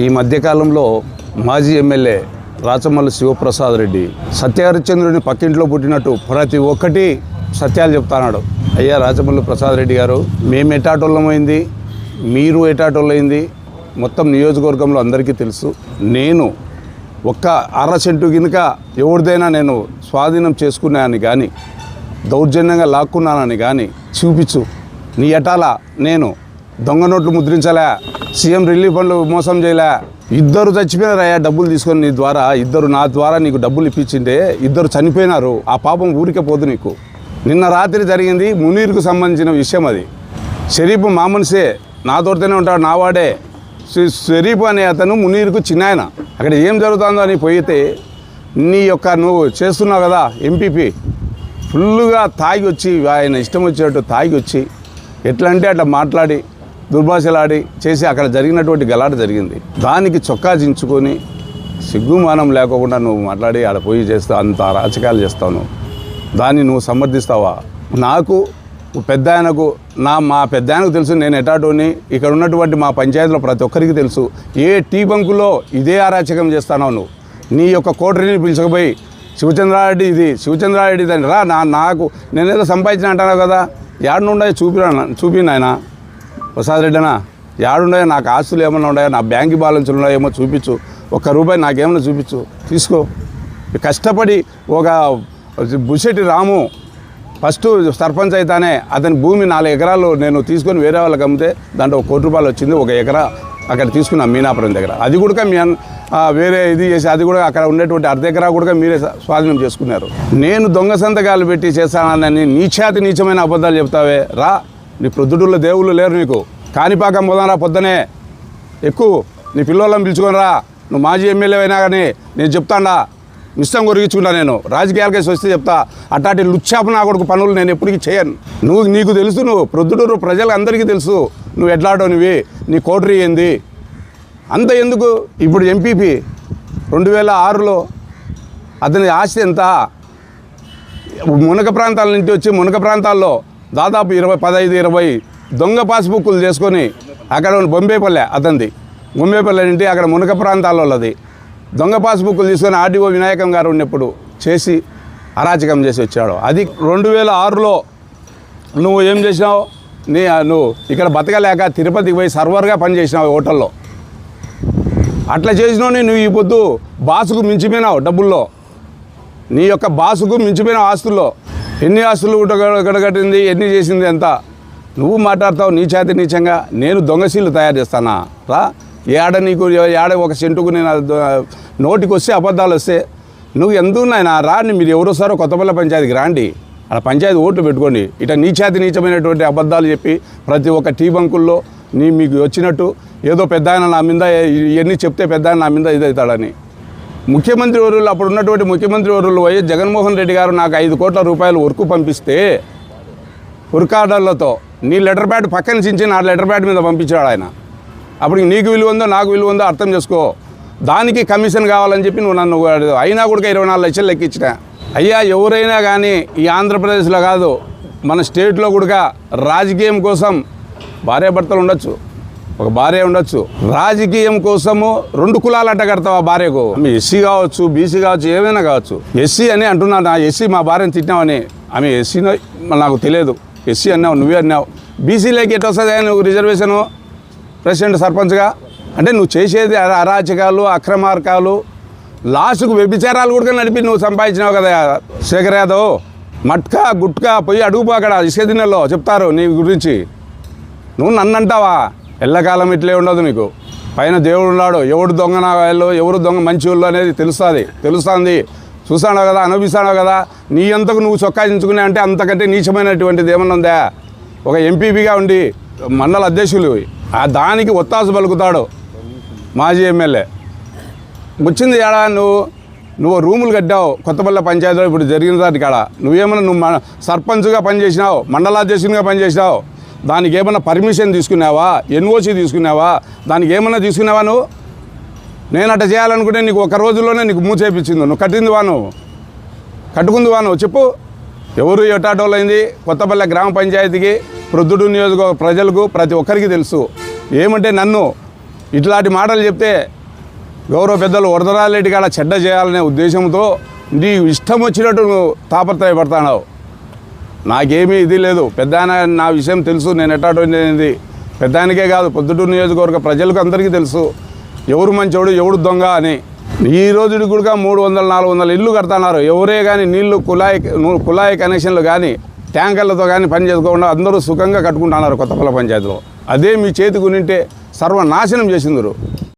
ఈ మధ్యకాలంలో మాజీ ఎమ్మెల్యే రాచమల్లి శివప్రసాద్ రెడ్డి సత్యహరిశ్చంద్రుని పక్కింట్లో పుట్టినట్టు ప్రతి ఒక్కటి సత్యాలు చెప్తాన్నాడు. అయ్యా రాచమల్లి ప్రసాద్ రెడ్డి గారు మేము ఎటాటోళ్ళమైంది మీరు ఎటాటోళ్ళైంది మొత్తం నియోజకవర్గంలో అందరికీ తెలుసు. నేను ఒక్క అర సెంటు గినుక ఎవరిదైనా నేను స్వాధీనం చేసుకున్నానని కానీ దౌర్జన్యంగా లాక్కున్నానని కానీ చూపించు. నీ ఎటాల నేను దొంగ నోట్లు ముద్రించలే. సీఎం రిలీఫ్ ఫండ్లు మోసం చేయలే. ఇద్దరు చచ్చిపోయినారయ్యా డబ్బులు తీసుకొని నీ ద్వారా. ఇద్దరు నా ద్వారా నీకు డబ్బులు ఇప్పించింటే ఇద్దరు చనిపోయినారు. ఆ పాపం ఊరికే పోదు నీకు. నిన్న రాత్రి జరిగింది మునీర్కు సంబంధించిన విషయం అది. షరీఫ్ మా మనిషే నాతోటితోనే ఉంటాడు నావాడే షరీఫ్ అనే అతను మునీర్కు చిన్నాయన. అక్కడ ఏం జరుగుతుందో అని పోయితే నీ యొక్క నువ్వు చేస్తున్నావు కదా ఎంపీపీ ఫుల్లుగా తాగి వచ్చి ఆయన ఇష్టం వచ్చినట్టు తాగి వచ్చి ఎట్లా అంటే అట్లా మాట్లాడి దుర్భాషలాడి చేసి అక్కడ జరిగినటువంటి గలాట జరిగింది. దానికి చొక్కా చించుకొని సిగ్గుమానం లేకోకుండా నువ్వు మాట్లాడి ఆడ పోయి చేస్తా అంత అరాచకాలు చేస్తావు దాన్ని నువ్వు సమర్థిస్తావా? నాకు పెద్ద ఆయనకు నా మా పెద్ద ఆయనకు తెలుసు నేను ఎటాటోని ఇక్కడ ఉన్నటువంటి మా పంచాయతీలో ప్రతి ఒక్కరికి తెలుసు. ఏ టీ బంకులో ఇదే అరాచకం చేస్తానో నువ్వు. నీ యొక్క కోటరీని పిలుచుకుపోయి శివచంద్రారెడ్డి ఇది శివచంద్రారెడ్డి ఇది రా నా నాకు నేనేదో సంపాదించిన అంటాను కదా. యాడుండే చూపిరా చూపి నాయన ప్రసాద్ రెడ్డి అన్న నాకు ఆస్తులు ఏమైనా ఉన్నాయో? నా బ్యాంక్ బ్యాలెన్స్లు ఉన్నాయేమో చూపించు. ఒక్క రూపాయి నాకేమైనా చూపించు. తీసుకో. కష్టపడి ఒక బుషెట్టి రాము ఫస్ట్ సర్పంచ్ అయితేనే అతని భూమి నాలుగు ఎకరాలు నేను తీసుకొని వేరే వాళ్ళకి అమ్మితే దాంట్లో ఒక కోటి రూపాయలు వచ్చింది ఒక ఎకరా అక్కడ తీసుకున్నాం మీనాపురం దగ్గర. అది కూడా మీ వేరే ఇది చేసి అది కూడా అక్కడ ఉండేటువంటి అర్ధ ఎకరా కూడా మీరే స్వాధీనం చేసుకున్నారు. నేను దొంగ సంతకాలు పెట్టి చేస్తానని నీచాతి నీచమైన అబద్ధాలు చెప్తావే. రా. నీ ప్రొద్దుటూళ్ళ దేవుళ్ళు లేరు నీకు. కాణిపాకం పోదానా పొద్దునే. ఎక్కువ నీ పిల్లోళ్ళని పిలుచుకునిరా. నువ్వు మాజీ ఎమ్మెల్యే అయినా కానీ నేను చెప్తాడా. ఇష్టం కొరిగించుకుంటా నేను. రాజకీయాలకేసి వస్తే చెప్తా. అట్లాంటి లుచ్చాపు నా కొడుకు పనులు నేను ఎప్పటికీ చేయను. నువ్వు నీకు తెలుసు నువ్వు. ప్రొద్దుటూరు ప్రజలందరికీ తెలుసు. నువ్వు ఎట్లాడో నువ్వు నీ కోటరీ ఏంది? అంత ఎందుకు? ఇప్పుడు ఎంపీపీ రెండు వేల ఆరులో అతని ఆస్తి ఎంత? మునక ప్రాంతాల నుంచి వచ్చి మునక ప్రాంతాల్లో దాదాపు ఇరవై పదహైదు ఇరవై దొంగ పాస్బుక్లు చేసుకొని అక్కడ ఉన్న బొంబేపల్లె అతనిది. బొంబేపల్లె నుండి అక్కడ మునక ప్రాంతాల్లో అది దొంగ పాస్బుక్లు తీసుకొని ఆర్డీఓ వినాయకం గారు ఉన్నప్పుడు చేసి అరాచకం చేసి వచ్చాడు. అది రెండు వేల ఆరులో నువ్వు ఏం చేసినావు? నీ నువ్వు ఇక్కడ బతకలేక తిరుపతికి పోయి సర్వర్గా పనిచేసినావు హోటల్లో. అట్లా చేసినావు నువ్వు ఈ పొద్దు బాసుకు మించిపోయినావు డబ్బుల్లో. నీ యొక్క బాసుకు మించిపోయిన ఆస్తుల్లో. ఎన్ని ఆస్తులు గడగట్టింది ఎన్ని చేసింది ఎంత నువ్వు మాట్లాడతావు నీ చేతి నీచంగా నేను దొంగశీలు తయారు చేస్తానా? రా ఏడ నీకు ఏడ ఒక సెంటుకు నేను నోటికి వస్తే అబద్ధాలు వస్తే నువ్వు ఎందుకు నాయనా రాని మీరు ఎవరోసారో కొత్తపల్లి పంచాయతీకి రాండి. అలా పంచాయతీ ఓట్లు పెట్టుకోండి. ఇట నీచాతి నీచమైనటువంటి అబద్ధాలు చెప్పి ప్రతి ఒక్క టీ బంకుల్లో నీ మీకు వచ్చినట్టు ఏదో పెద్ద ఆయన నా మీద ఇవన్నీ చెప్తే పెద్ద ఆయన నా మీద ఇదవుతాడని ముఖ్యమంత్రి వర్యులు అప్పుడు ఉన్నటువంటి ముఖ్యమంత్రి వర్యులు వైఎస్ జగన్మోహన్ రెడ్డి గారు నాకు ఐదు కోట్ల రూపాయలు వర్క్ పంపిస్తే వర్క్ ఆర్డర్లతో నీ లెటర్ ప్యాడ్ పక్కన చించి నా లెటర్ ప్యాడ్ మీద పంపించాడు ఆయన. అప్పుడు నీకు విలువ ఉందో నాకు విలువ ఉందో అర్థం చేసుకో. దానికి కమిషన్ కావాలని చెప్పి నువ్వు నన్ను అయినా కూడా ఇరవై నాలుగు లక్షలు లెక్కించిన. అయ్యా ఎవరైనా కానీ ఈ ఆంధ్రప్రదేశ్లో కాదు మన స్టేట్లో కూడా రాజకీయం కోసం భార్యాభర్తలు ఉండొచ్చు. ఒక భార్య ఉండొచ్చు. రాజకీయం కోసము రెండు కులాలు అడ్డగడతావు ఆ భార్యకు. ఆమె ఎస్సీ కావచ్చు బీసీ కావచ్చు ఏమైనా కావచ్చు. ఎస్సీ అని అంటున్నాను ఆ ఎస్సీ మా భార్యను తిట్టినావని. ఆమె ఎస్సీ నాకు తెలియదు. ఎస్సీ అన్నావు నువ్వే అన్నావు. బీసీలోకి ఎట్ వస్తుంది నువ్వు రిజర్వేషను? ప్రెసిడెంట్ సర్పంచ్గా? అంటే నువ్వు చేసేది అరాచకాలు అక్రమార్కాలు. లాస్ట్కు వ్యభిచారాలు కూడా నడిపి నువ్వు సంపాదించినావు కదా శేఖర్ యాదవ్. మట్కా గుట్కా పోయి అడుగుపో అక్కడ ఇసుక చెప్తారు నీ గురించి. నువ్వు నన్ను అంటావా ఎల్లకాలం ఇట్లే ఉండదు నీకు పైన దేవుడు ఉన్నాడు ఎవడు దొంగ నా వాళ్ళు ఎవరు దొంగ మంచి వాళ్ళు అనేది తెలుస్తుంది తెలుస్తుంది. చూసాడో కదా అనుభవిస్తాను కదా నీ అంతకు నువ్వు చొక్కాయించుకునే అంటే అంతకంటే నీచమైనటువంటిది ఏమన్నా ఉందా? ఒక ఎంపీపీగా ఉండి మండల అధ్యక్షులు ఆ దానికి ఒత్తాసు పలుకుతాడు మాజీ ఎమ్మెల్యే. వచ్చింది ఏడా నువ్వు? నువ్వు రూములు కట్టావు కొత్తపల్లి పంచాయతీలో ఇప్పుడు జరిగిన దాని కాడ నువ్వేమన్నా నువ్వు మన సర్పంచ్గా పనిచేసినావు మండలాధ్యక్షునిగా పనిచేసినావు దానికి ఏమైనా పర్మిషన్ తీసుకున్నావా? ఎన్ఓసి తీసుకున్నావా? దానికి ఏమైనా తీసుకున్నావా నువ్వు? నేను అట్ట చేయాలనుకుంటే నీకు ఒక రోజులోనే నీకు మూచేపించింది నువ్వు కట్టింది వాను కట్టుకుంది వా నువ్వు? చెప్పు. ఎవరు ఎటాటోలైంది కొత్తపల్లి గ్రామ పంచాయతీకి ప్రొద్దుడు నియోజక ప్రజలకు ప్రతి ఒక్కరికి తెలుసు. ఏమంటే నన్ను ఇట్లాంటి మాటలు చెప్తే గౌరవ పెద్దలు వరదరారెడ్డి కాడ చెడ్డ చేయాలనే ఉద్దేశంతో నీ ఇష్టం వచ్చినట్టు నువ్వు తాపత్రయపడతావు నాకేమీ ఇది లేదు. పెద్ద నా విషయం తెలుసు నేను ఎట్టాటోనేది పెద్ద ఆయనకే కాదు పొద్దుటూరు నియోజకవర్గ ప్రజలకు అందరికీ తెలుసు. ఎవరు మంచోడు ఎవడు దొంగ అని. ఈ రోజు కూడా మూడు వందల నాలుగు వందల ఇల్లు కడుతున్నారు. ఎవరే కానీ నీళ్ళు కుళాయి కుళాయి కనెక్షన్లు కానీ ట్యాంకర్లతో కానీ పని చేసుకోకుండా అందరూ సుఖంగా కట్టుకుంటున్నారు కొత్తపల్లి పంచాయతీలో. అదే మీ చేతికి ఉంటే సర్వనాశనం చేసిందరు.